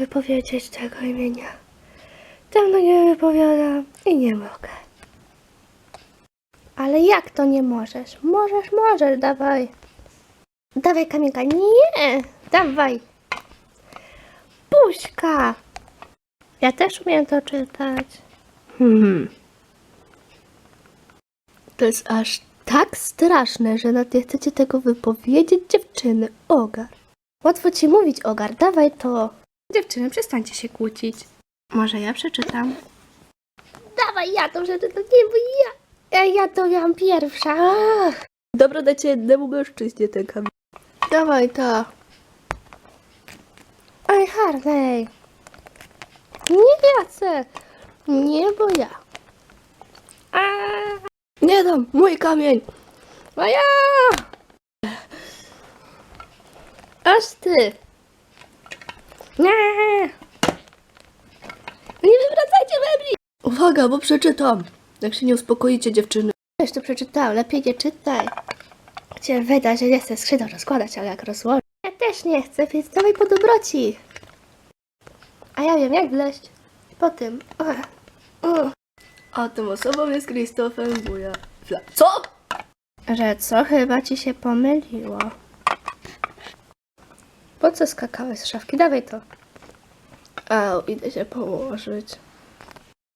wypowiedzieć tego imienia. Dawno nie wypowiadam i nie mogę. Ale jak to nie możesz? Możesz, możesz, dawaj. Dawaj kamienka. Nie, dawaj. Puśka. Ja też umiem to czytać. Hmm. To jest aż tak straszne, że nawet nie chcecie tego wypowiedzieć, dziewczyny. Ogar. Łatwo ci mówić, Ogar. Dawaj to. Dziewczyny, przestańcie się kłócić. Może ja przeczytam? Dawaj, ja to przeczytam. Nie, bo ja... Ja, ja to miałam pierwsza. Ach. Dobra, dajcie jednemu mężczyźnie ten kamień. Dawaj to. Oj, Harley. Nie ja chcę. Nie, bo ja. A. Nie dam, mój kamień. A ja. Aż ty. Nie. Nie wywracajcie mebli. Uwaga, bo przeczytam. Jak się nie uspokoicie, dziewczyny. Już to przeczytałem, lepiej nie czytaj. Chciałem wydać, że nie chcę skrzydeł rozkładać, ale jak rozłożę. Ja też nie chcę, więc dawaj po dobroci. A ja wiem, jak wleść. Po tym. A tą osobą jest Christopher Buja. Co? Że co? Chyba ci się pomyliło. Po co skakałeś z szafki? Dawaj to. Au, idę się położyć.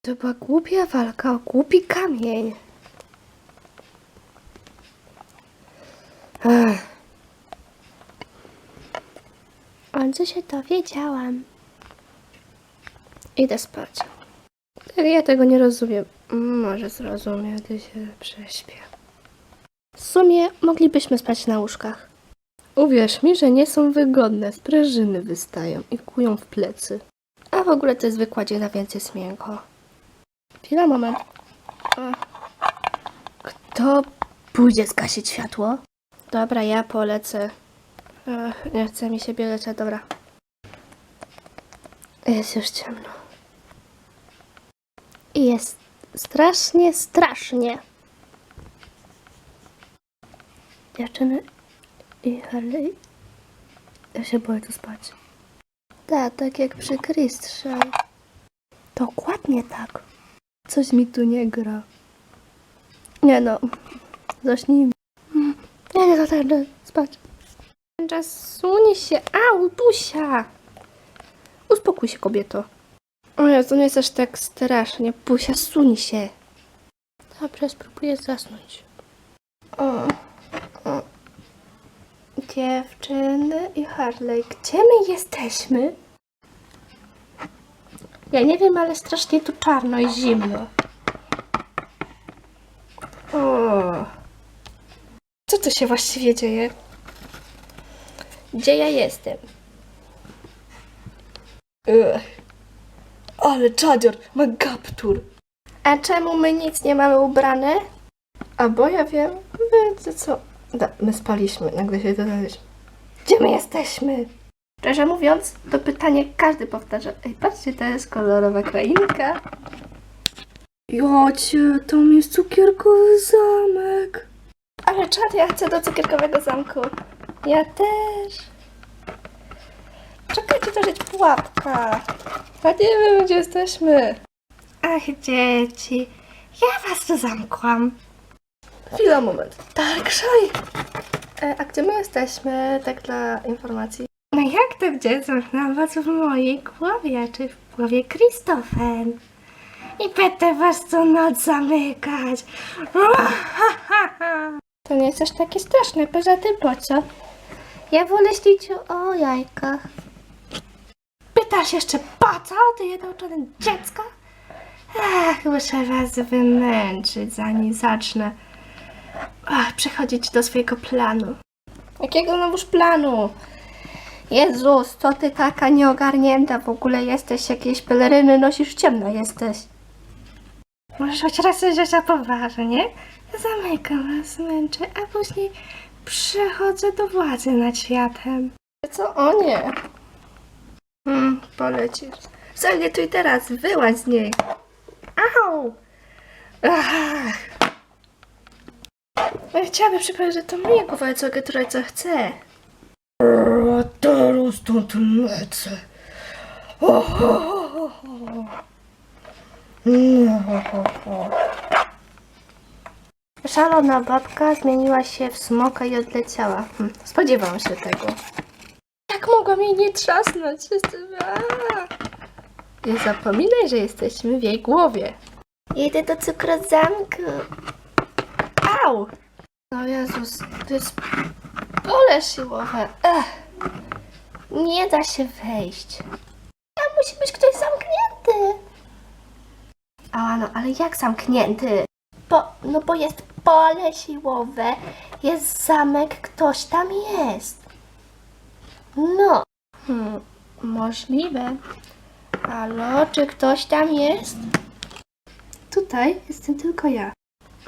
To była głupia walka o głupi kamień. Ech. Co się dowiedziałam? Idę spać. Ja tego nie rozumiem. Może zrozumiem, gdy się prześpię. W sumie moglibyśmy spać na łóżkach. Uwierz mi, że nie są wygodne. Sprężyny wystają i kują w plecy. A w ogóle to jest wykładzie na więcej smięko. Chwila, moment. Kto pójdzie zgasić światło? Dobra, ja polecę. Ech, nie chce mi się bieleć, dobra. Jest już ciemno. I jest strasznie, strasznie. Dziewczyny i Harley. Ja się boję tu spać. Tak, tak jak przy Christrze. Dokładnie tak. Coś mi tu nie gra. Nie no, zacznijmy. Mm, Ja nie zaczynam spać. Czas sunie się. Au, Pusia! Uspokój się, kobieto. O Jezu, nie jest aż tak strasznie. Pusia, suń się. Dobrze, spróbuję zasnąć. O. Dziewczyny i Harley, gdzie my jesteśmy? Ja nie wiem, ale strasznie tu czarno i zimno. O. Co tu się właściwie dzieje? Gdzie ja jestem? Ugh. Ale czadzior ma kaptur. A czemu my nic nie mamy ubrane? A bo ja wiem, wiecie co? Da, my spaliśmy, nagle się dowiedzieliśmy. Gdzie my jesteśmy? Szczerze mówiąc, to pytanie każdy powtarza. Ej, patrzcie, to jest kolorowa krainka. Jocie, tam jest cukierkowy zamek. Ale czad, ja chcę do cukierkowego zamku. Ja też. Czekajcie, to żyć pułapka. A nie wiem, gdzie jesteśmy. Ach, dzieci. Ja was tu zamkłam. Chwila, moment. Darkshire! E, a gdzie my jesteśmy, tak dla informacji? No jak to gdzie? Zamknęłam was w mojej głowie, czy w głowie Krzysztofen. I będę was co noc zamykać. To nie jest aż takie straszne, poza tym po co? Ja wolę śnić o jajkach. Pytasz jeszcze po co, ty jednouczone dziecko? Ach, muszę was wymęczyć, zanim zacznę ach, przechodzić do swojego planu. Jakiego nowóż planu? Jezus, co ty taka nieogarnięta w ogóle jesteś? Jakieś peleryny nosisz, ciemna jesteś. Możesz choć raz wziąć na poważnie? Zamykam was, męczę, a później przechodzę do władzy nad światem. Co? O nie. Hmm, polecisz. Zanie tu i teraz, wyłaź z niej. Au! Ach. Ja chciałabym przypomnieć, że to mnie głowa co Getruj co chce. A teraz stąd lecę. Szalona babka zmieniła się w smoka i odleciała. Hm, spodziewałam się tego. Jak mogłam jej nie trzasnąć? Jestem... Nie zapominaj, że jesteśmy w jej głowie. Jedę do cukrozamku. Au! O Jezus, to jest pole siłowe. Ech. Nie da się wejść. Tam musi być ktoś zamknięty. A no, ale jak zamknięty? Bo, no bo jest pole siłowe, jest zamek, ktoś tam jest. No. Hmm, możliwe. Halo, czy ktoś tam jest? Tutaj jestem tylko ja.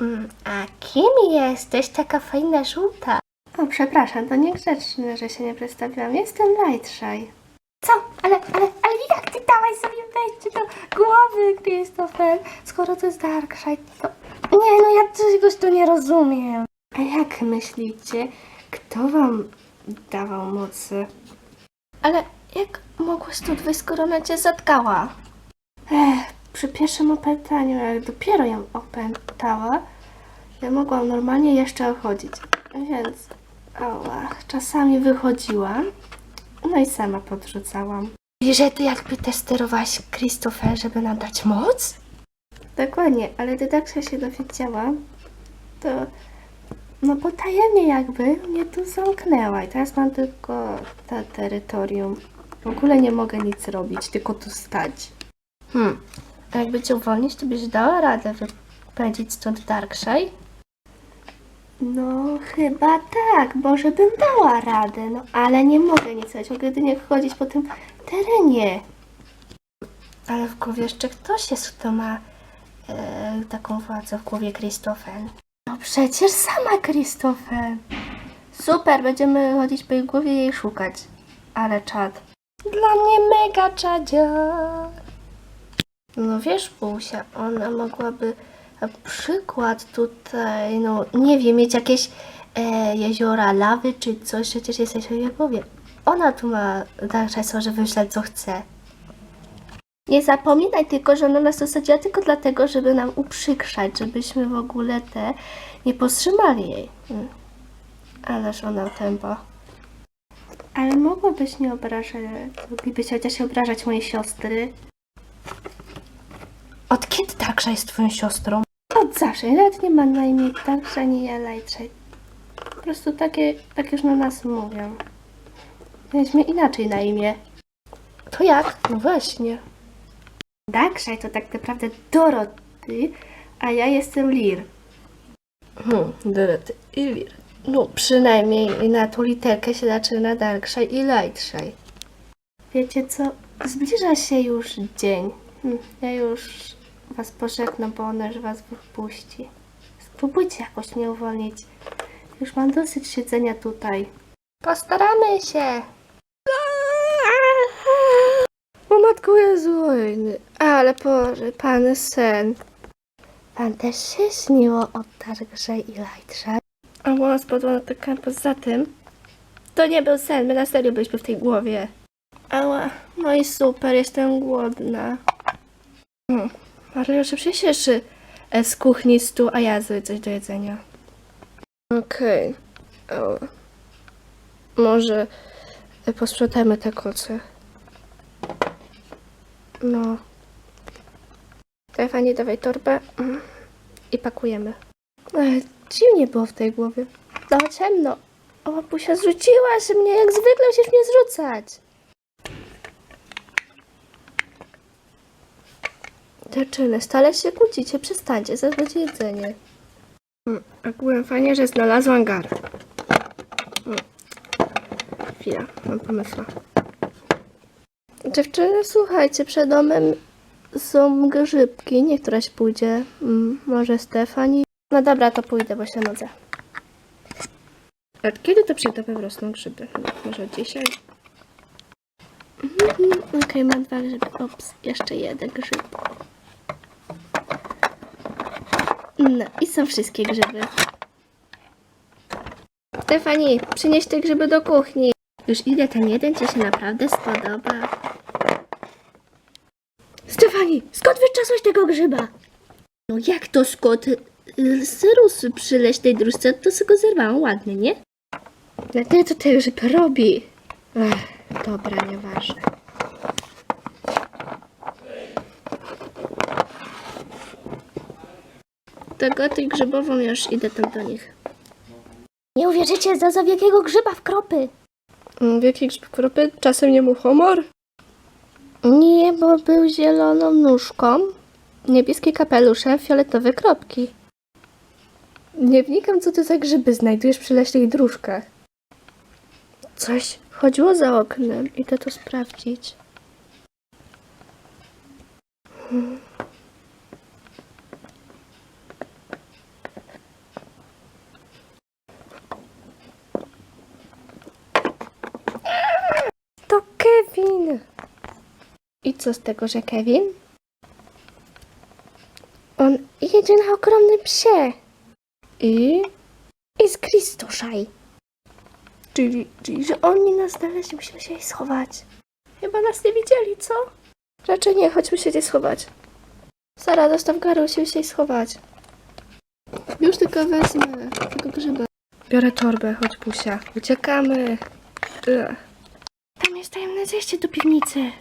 Mm, a kim jesteś, taka fajna żółta? O, przepraszam, to niegrzeczne, że się nie przedstawiłam. Jestem Lightshy. Co? Ale, ale, ale jak ty dałaś sobie wejść do głowy, Christopher? Skoro to jest Darkseid, to... Nie, no ja czegoś tu nie rozumiem. A jak myślicie, kto wam dawał mocy? Ale jak mogłaś tu wyjść, skoro ona cię zatkała? Ech, przy pierwszym opętaniu, jak dopiero ją opętała, ja mogłam normalnie jeszcze chodzić. Więc, ała, czasami wychodziłam, no i sama podrzucałam. I że ty jakby też sterowałaś Christopher, żeby nam dać moc? Dokładnie, ale gdy Daksza się dowiedziała, to no bo tajemnie jakby mnie tu zamknęła i teraz mam tylko to terytorium. W ogóle nie mogę nic robić, tylko tu stać. Hmm, a jakby cię uwolnić, to byś dała radę wypędzić stąd Darkshire? No, chyba tak, może bym dała radę, no ale nie mogę nic robić, mogę jedynie chodzić po tym terenie. Ale w głowie jeszcze ktoś jest, kto ma e, taką władzę w głowie Christopher. No przecież sama Christopher. Super, będziemy chodzić po jej głowie i jej szukać. Ale czad. Dla mnie mega czadzior. No wiesz, Busia, ona mogłaby na przykład tutaj, no nie wiem, mieć jakieś e, jeziora lawy czy coś, przecież jesteś w jej głowie. Ona tu ma dalsze co, że wymyślać co chce. Nie zapominaj tylko, że ona nas dosadziła tylko dlatego, żeby nam uprzykrzać, żebyśmy w ogóle te nie powstrzymali jej. Mm. Ależ ona tempo. Ale mogłabyś nie obrażać, moglibyś chociaż obrażać mojej siostry. Od kiedy Darksha jest twoją siostrą? Od zawsze. Nawet nie ma na imię Darksha, nie ja Lightshay. Po prostu takie, tak już na nas mówią. Mieliśmy inaczej na imię. To jak? No właśnie. Darkseid to tak naprawdę Dorothy, a ja jestem Lir. Hmm, Dorothy i Lir. No, przynajmniej na tą literkę się zaczyna Darkseid i Lightshay. Wiecie co? Zbliża się już dzień. Hmm, ja już was pożegnam, bo ona już was wypuści. Spróbujcie jakoś mnie uwolnić. Już mam dosyć siedzenia tutaj. Postaramy się. O matko Jezu. Ale Boże, pan sen. Pan też się śniło o Darkże i Lightsze. A ona spadła na taką poza tym. To nie był sen, my na serio byliśmy w tej głowie. Ała, no i super, jestem głodna. Hmm. Ale już się cieszy e, z kuchni stół, a ja zrobię coś do jedzenia. Okej. Okay. Może e, posprzątajmy te koce. No. Stefanie, dawaj torbę mm, i pakujemy. Ech, dziwnie było w tej głowie. No ciemno. O, babusia, zrzuciłaś mnie, jak zwykle musisz mnie zrzucać. Dziewczyny, stale się kłócicie, przestańcie, będzie jedzenie. Mm, ogółem fajnie, że znalazłam gar. Mm. Chwila, mam pomysł. Dziewczyny, słuchajcie, przed domem są grzybki. Niech któraś pójdzie. Mm, może Stefani? No dobra, to pójdę, bo się nudzę. Od kiedy to przed domem rosną grzyby? Może dzisiaj? Mhm, Okej, mam dwa grzyby. Ops, jeszcze jeden grzyb. No i są wszystkie grzyby. Stefani, przynieś te grzyby do kuchni. Już ile ten jeden ci się naprawdę spodoba? Stefani, skąd wyczasłeś tego grzyba? No jak to skąd? Rusy przy leśnej dróżce, to sobie go zerwałam ładnie, nie? No nie, to ten grzyb robi. Ech, dobra, nieważne. To gotuj grzybową, już idę tam do nich. Nie uwierzycie, za jakiego grzyba w kropy. Wielki grzyb kropy, czasem nie mu homor. Nie, bo był zieloną nóżką, niebieskie kapeluszem, fioletowe kropki. Nie wnikam, co ty za grzyby znajdujesz przy leśnych dróżkach. Coś chodziło za oknem. Idę to sprawdzić. To Kevin! I co z tego, że Kevin? On jedzie na ogromnym psie. I? I z Kristoszaj. Czyli, czyli, że oni nas znaleźli, musimy się jej schować. Chyba nas nie widzieli, co? Raczej nie, chodźmy się gdzieś schować. Sara, dostaw garę, musimy się jej schować. Już tylko wezmę tego grzyba. Biorę torbę, chodź Pusia. Uciekamy. Ugh. Tam jest tajemne zejście do piwnicy.